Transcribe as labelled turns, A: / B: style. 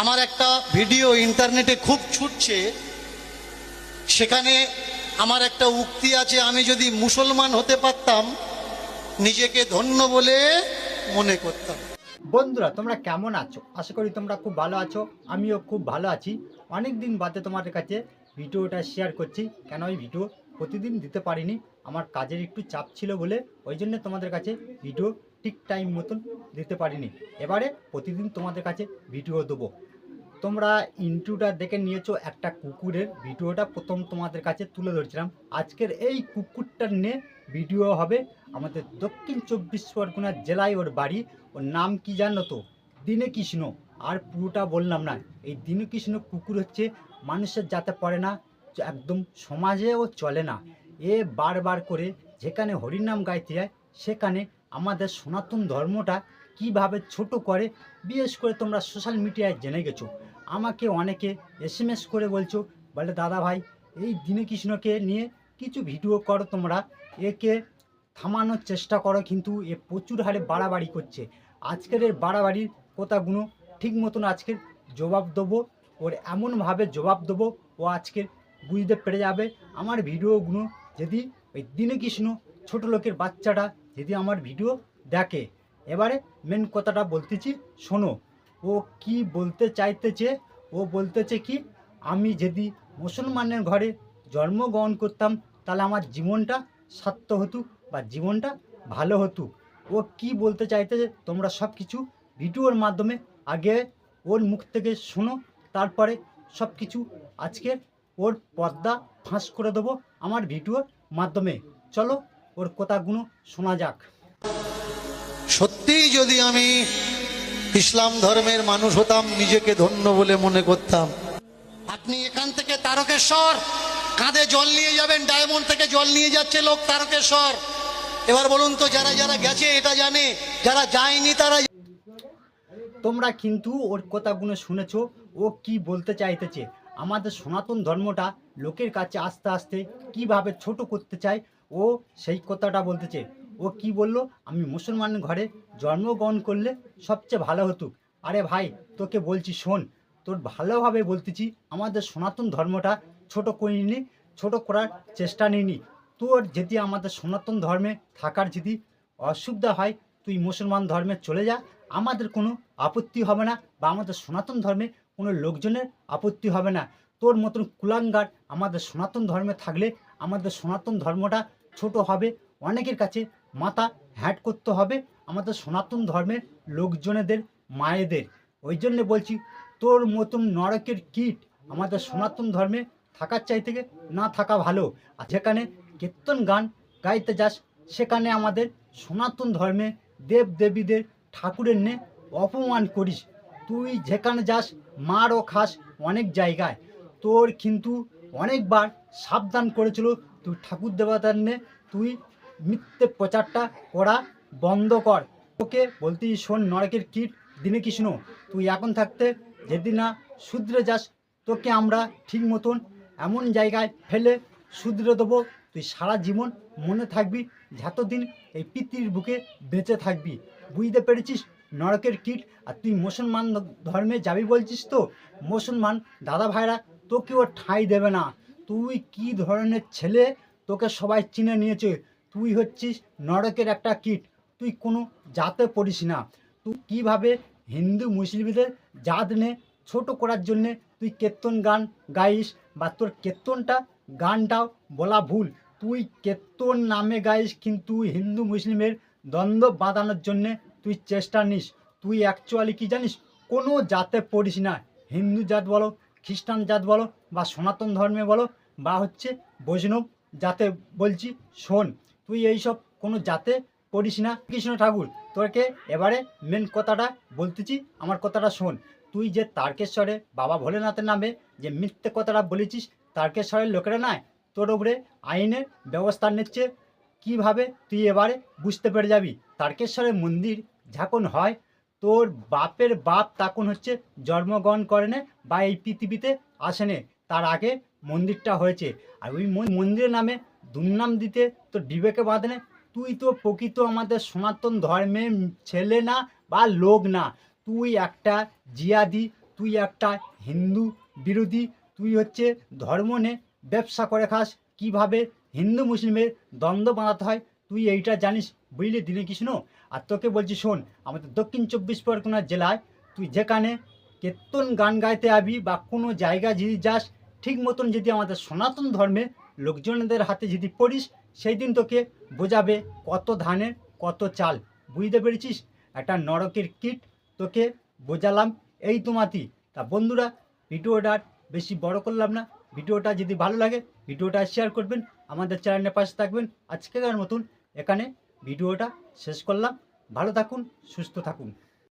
A: আমার একটা ভিডিও ইন্টারনেটে খুব ছুটছে। সেখানে আমার একটা উক্তি আছে, আমি যদি মুসলমান হতে পারতাম, নিজেকে ধন্য বলে মনে করতাম।
B: বন্ধুরা, তোমরা কেমন আছো? আশা করি তোমরা খুব ভালো আছো, আমিও খুব ভালো আছি। অনেক দিন বাদে তোমাদের কাছে ভিডিওটা শেয়ার করছি, কেন ওই ভিডিও প্রতিদিন দিতে পারিনি? আমার কাজের একটু চাপ ছিল বলে, ওই জন্য তোমাদের কাছে ভিডিও ঠিক টাইম মতন দিতে পারিনি। এবারে প্রতিদিন তোমাদের কাছে ভিডিও দেবো। তোমরা ইন্টুটা দেখে নিয়েছো, একটা কুকুরের ভিডিওটা প্রথম তোমাদের কাছে তুলে ধরছিলাম। আজকের এই কুকুরটা নিয়ে ভিডিও হবে আমাদের দক্ষিণ চব্বিশ পরগনা জেলায় ওর বাড়ি। ওর নাম কি জানো তো? দিনে কৃষ্ণ আর পুরোটা বললাম না, এই দিনে কৃষ্ণ কুকুর হচ্ছে মানুষের যাতে পড়ে না, একদম সমাজেও চলে না। এ বারবার করে যেখানে হরিনাম গাইতে যায়, সেখানে আমাদের সনাতন ধর্মটা কীভাবে ছোট করে, বিশেষ করে তোমরা সোশ্যাল মিডিয়ায় জেনে গেছো। আমাকে অনেকে এস করে বলছো, বলে, দাদা ভাই, এই দিনে কৃষ্ণকে নিয়ে কিছু ভিডিও করো তোমরা। একে থামানোর চেষ্টা করো, কিন্তু এ প্রচুর হারে বাড়াবাড়ি করছে। আজকের এর বাড়াবাড়ির কথাগুলো ঠিক মতন আজকের জবাব দেবো। ওর এমনভাবে জবাব দেবো, ও আজকের বুঝতে পেরে যাবে। আমার ভিডিওগুলো যদি ওই দিনে কৃষ্ণ ছোট লোকের বাচ্চাটা যদি আমার ভিডিও দেখে। এবারে মেন কথাটা বলতেছি, শোনো। ও কি বলতে চাইতেছে? ও বলতেছে কি, আমি যদি মুসলমানের ঘরে জন্মগ্রহণ করতাম, তাহলে আমার জীবনটা সার্থক হতো বা জীবনটা ভালো হতো। ও কি বলতে চাইতেছে, তোমরা সব কিছু ভিডিওর মাধ্যমে আগে ওর মুখ থেকে শোনো, তারপরে সব কিছু আজকের ওর পর্দা ফাঁস করে দেবো আমার ভিডিওর মাধ্যমে। চলো ওর কথাগুলো শোনা যাক।
A: সত্যিই যদি আমি ইসলাম ধর্মের মানুষ হতাম নিজেকে ধন্য বলে মনে করতাম। আপনি এখান থেকে তারকেশ্বর কাঁধে জল নিয়ে যাবেন ডায়মন্ড থেকে জল নিয়ে যাচ্ছে লোক তারকেশ্বর। এবার বলুন তো যারা যারা গেছে এটা জানে যারা যায়নি তারা
B: তোমরা কিন্তু ওর কথাগুলো শুনেছো ও কি বলতে চাইতেছে। আমাদের সনাতন ধর্মটা লোকের কাছে আস্তে আস্তে কীভাবে ছোট করতে চায় ও সেই কথাটা বলতেছে। ও কি বলল? আমি মুসলমান ঘরে জন্মগ্রহণ করলে সবচেয়ে ভালো হতো। আরে ভাই, তোকে বলছি শোন, তোর ভালোভাবে বলতেছি, আমাদের সনাতন ধর্মটা ছোট করিনি ছোট করার চেষ্টা নিইনি। তোর যদি আমাদের সনাতন ধর্মে থাকার যদি অসুবিধা হয়, তুই মুসলমান ধর্মে চলে যা, আমাদের কোনো আপত্তি হবে না বা আমাদের সনাতন ধর্মে কোনো লোকজনের আপত্তি হবে না। তোর মতন কুলাঙ্গার আমাদের সনাতন ধর্মে থাকলে আমাদের সনাতন ধর্মটা ছোট হবে, অনেকের কাছে মাথা হ্যাট করতে হবে। আমাদের সনাতন ধর্মের লোকজনেদের, মায়েদের। ওই জন্যে বলছি, তোর মতন নরকের কীট আমাদের সনাতন ধর্মে থাকার চাই থেকে না থাকা ভালো। আর যেখানে কীর্তন গান গাইতে যাস, সেখানে আমাদের সনাতন ধর্মে দেব দেবীদের ঠাকুরের নে অপমান করিস। তুই যেখানে যাস, মারও খাস অনেক জায়গায়। তোর কিন্তু অনেকবার সাবধান করেছিল, তুই ঠাকুর দেবতার নে, তুই মিথ্যে প্রচারটা করা বন্ধ কর। ওকে বলতে শোন নরকের কীট দিনে কৃষ্ণ তুই এখন থাকতে যদি না শুধরে যাস, তোকে আমরা ঠিক মতন এমন জায়গায় ফেলে শুধরে দেবো। তুই সারা জীবন মনে থাকবি, যতদিন এই পৃথিবীর বুকে বেঁচে থাকবি। বুঝতে পেরেছিস নরকের কীট? আর তুই মুসলমান ধর্মে যাবি বলছিস তো? মুসলমান দাদা ভাইরা, তোকেও ঠাঁই দেবে না। তুই কি ধরনের ছেলে? তোকে সবাই চিনে নিয়েছে। তুই হচ্ছিস নরকের একটা কীট। তুই কোনো জাতে পড়িস না। তুই কীভাবে হিন্দু মুসলিমদের জাত নে, ছোট করার জন্যে তুই কীর্তন গান গাইস বা তোর কীর্তনটা গানটাও বলা ভুল। তুই কীর্তন নামে গাইস কিন্তু হিন্দু মুসলিমের দ্বন্দ্ব বাঁধানোর জন্যে তুই চেষ্টা নিস। তুই অ্যাকচুয়ালি কি জানিস? কোনো জাতে পড়িস না। হিন্দু জাত বলো, খ্রিস্টান জাত বলো বা সনাতন ধর্মে বলো বা হচ্ছে বৈষ্ণব জাতে বলছি শোন। তুই এইসব কোনো জাতে পড়িস না। কৃষ্ণ ঠাকুর, তোকে এবারে মেন কথাটা বলতেছি, আমার কথাটা শোন। তুই যে তারকেশ্বরে বাবা ভোলেনাথের নামে যে মিথ্যে কথাটা বলেছিস, তারকেশ্বরের লোকেরা নয় তোর উপরে আইনের ব্যবস্থা নিচ্ছে, কীভাবে তুই এবারে বুঝতে পেরে যাবি? তারকেশ্বরের মন্দির যখন হয়, তোর বাপের বাপ তখন হচ্ছে জন্মগ্রহণ করে নে বা এই পৃথিবীতে আসেনে তার আগে মন্দিরটা হয়েছে। আর ওই মন্দিরের নামে দুর্নাম দিতে, তোর বিবেকে বাঁধে তুই তো প্রকৃত আমাদের সনাতন ধর্মের ছেলে না বা লোক না। তুই একটা জিয়াদি, তুই একটা হিন্দু বিরোধী, তুই হচ্ছে ধর্ম নে ব্যবসা করে খাস। কীভাবে হিন্দু মুসলিমের দ্বন্দ্ব বানাতে হয়, তুই এইটা জানিস বুঝলি দিনে কৃষ্ণ? আর তোকে বলছি শোন, আমাদের দক্ষিণ চব্বিশ পরগনা জেলায় তুই যেখানে কীর্তন গান গাইতে আবি বা কোনো জায়গা যদি যাস, ঠিক মতন যদি আমাদের সনাতন ধর্মে লোকজনদের হাতে যদি পড়িস সেই দিন তোকে বোঝাবে কত ধানের কত চাল। বুঝতে পেরেছিস? একটা নরকের কিট তোকে বোঝালাম। এই তোমাতি তা বন্ধুরা, ভিডিওটা বেশি বড় করলাম না। ভিডিওটা যদি ভালো লাগে, ভিডিওটা শেয়ার করবেন, আমাদের চ্যানেলের পাশে থাকবেন। আজকের মতন এখানে ভিডিওটা শেষ করলাম। ভালো থাকুন, সুস্থ থাকুন।